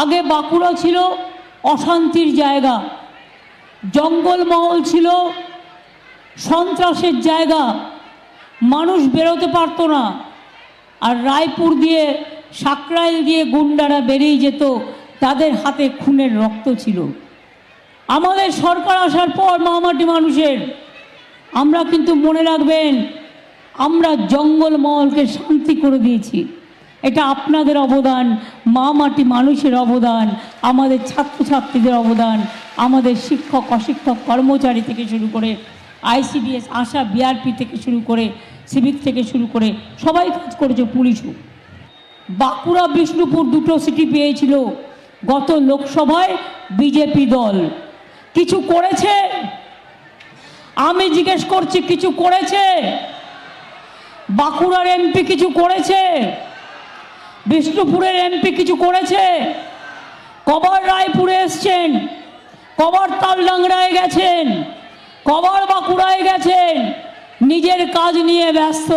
আগে বাঁকুড়া ছিল অশান্তির জায়গা জঙ্গলমহল ছিল সন্ত্রাসের জায়গা, মানুষ বেরোতে পারতো না। আর রায়পুর দিয়ে, সাকরাইল দিয়ে গুন্ডারা বেরিয়ে যেত, তাদের হাতে খুনের রক্ত ছিল। আমাদের সরকার আসার পর মামাটি মানুষের, আমরা কিন্তু মনে রাখবেন, আমরা জঙ্গলমহলকে শান্তি করে দিয়েছি। এটা আপনাদের অবদান, মা মাটি মানুষের অবদান, আমাদের ছাত্রছাত্রীদের অবদান, আমাদের শিক্ষক, অশিক্ষক, কর্মচারী থেকে শুরু করে আইসিডিএস, আশা, বিআরপি থেকে শুরু করে সিভিক থেকে শুরু করে সবাই কাজ করেছে পুলিশও বাঁকুড়া, বিষ্ণুপুর দুটো সিটি পেয়েছিল। গত লোকসভায় বিজেপি দল। কিছু করেছে? আমি জিজ্ঞেস করছি, কিছু করেছে? বাঁকুড়ার এমপি কিছু করেছে? বিষ্ণুপুরের এমপি কিছু করেছে? কবার রায়পুরে এসছেন। কবার তালডাংরায় গেছেন। কবার বাঁকুড়ায় গেছেন। নিজের কাজ নিয়ে ব্যস্ত।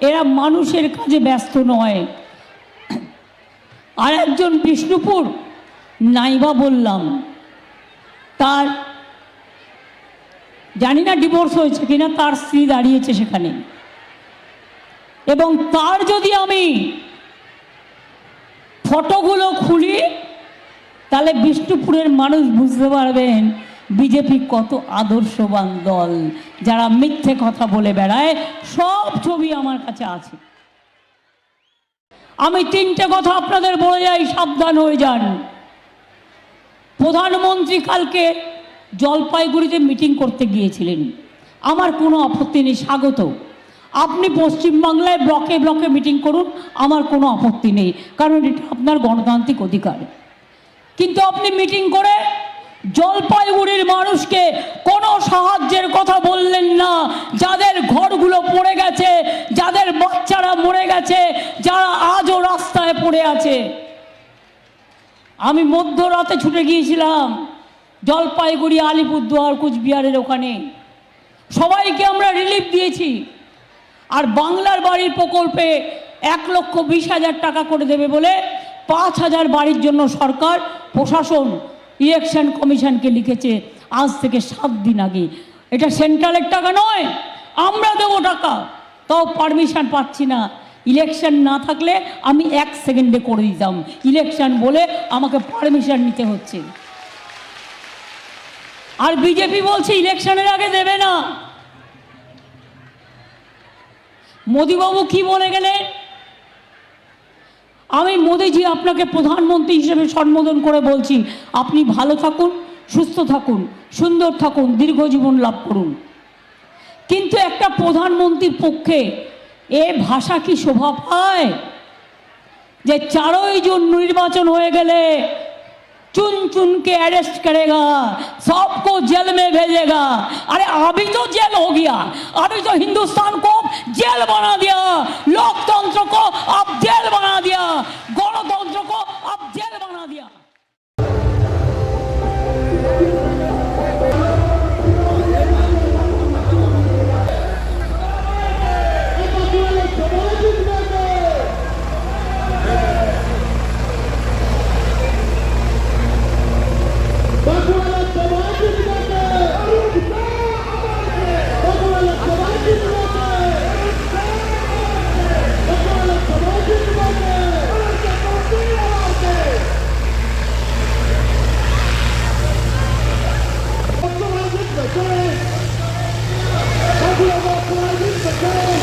এরা মানুষের কাজে ব্যস্ত নয়। আর একজন বিষ্ণুপুর, নাইবা বললাম। তার, জানি না ডিভোর্স হয়েছে কিনা, তার স্ত্রী দাঁড়িয়েছে সেখানে। এবং তার যদি আমি ফটোগুলো খুলি, তাহলে বিষ্ণুপুরের মানুষ বুঝতে পারবেন বিজেপি কত আদর্শবান দল। যারা মিথ্যে কথা বলে বেড়ায়, সব ছবি আমার কাছে আছে। আমি তিনটে কথা আপনাদের বলে যাই, সাবধান হয়ে যান। প্রধানমন্ত্রী কালকে জলপাইগুড়িতে মিটিং করতে গিয়েছিলেন। আমার কোনো আপত্তি নেই স্বাগত আপনি পশ্চিমবাংলায় ব্লকে ব্লকে মিটিং করুন, আমার কোনো আপত্তি নেই। কারণ এটা আপনার গণতান্ত্রিক অধিকার। কিন্তু আপনি মিটিং করে জলপাইগুড়ির মানুষকে কোনো সাহায্যের কথা বললেন না। যাদের ঘরগুলো পড়ে গেছে, যাদের বাচ্চারা মরে গেছে, যারা আজও রাস্তায় পড়ে আছে। আমি মধ্যরাতে ছুটে গিয়েছিলাম জলপাইগুড়ি, আলিপুরদুয়ার, কুচবিহারের ওখানে। সবাইকে আমরা রিলিফ দিয়েছি। আর বাংলার বাড়ির প্রকল্পে এক লক্ষ বিশ হাজার টাকা করে দেবে বলে পাঁচ হাজার বাড়ির জন্য সরকার, প্রশাসন ইলেকশন কমিশনকে লিখেছে আজ থেকে সাত দিন আগে। এটা সেন্ট্রালের টাকা নয়, আমরা দেবো টাকা। তাও পারমিশন পাচ্ছি না। ইলেকশন না থাকলে আমি এক সেকেন্ডে করে দিতাম। ইলেকশন বলে আমাকে পারমিশন নিতে হচ্ছে। আর বিজেপি বলছে ইলেকশনের আগে দেবে না। মোদিবাবু কি বলে গেলেন? আমি মোদিজি আপনাকে প্রধানমন্ত্রী হিসেবে সম্বোধন করে বলছি, আপনি ভালো থাকুন, সুস্থ থাকুন, সুন্দর থাকুন, দীর্ঘ জীবন লাভ করুন। কিন্তু একটা প্রধানমন্ত্রীর পক্ষে এ ভাষা কি শোভা পায়? যে চারই জুন নির্বাচন হয়ে গেলে चुन चुन के अरेस्ट करेगा, सबको जेल में भेजेगा। अरे, अभी तो जेल हो गया। अभी तो हिंदुस्तान को जेल बना दिया। लोकतंत्र को अब जेल बना दिया। गणतंत्र को अब Thank you.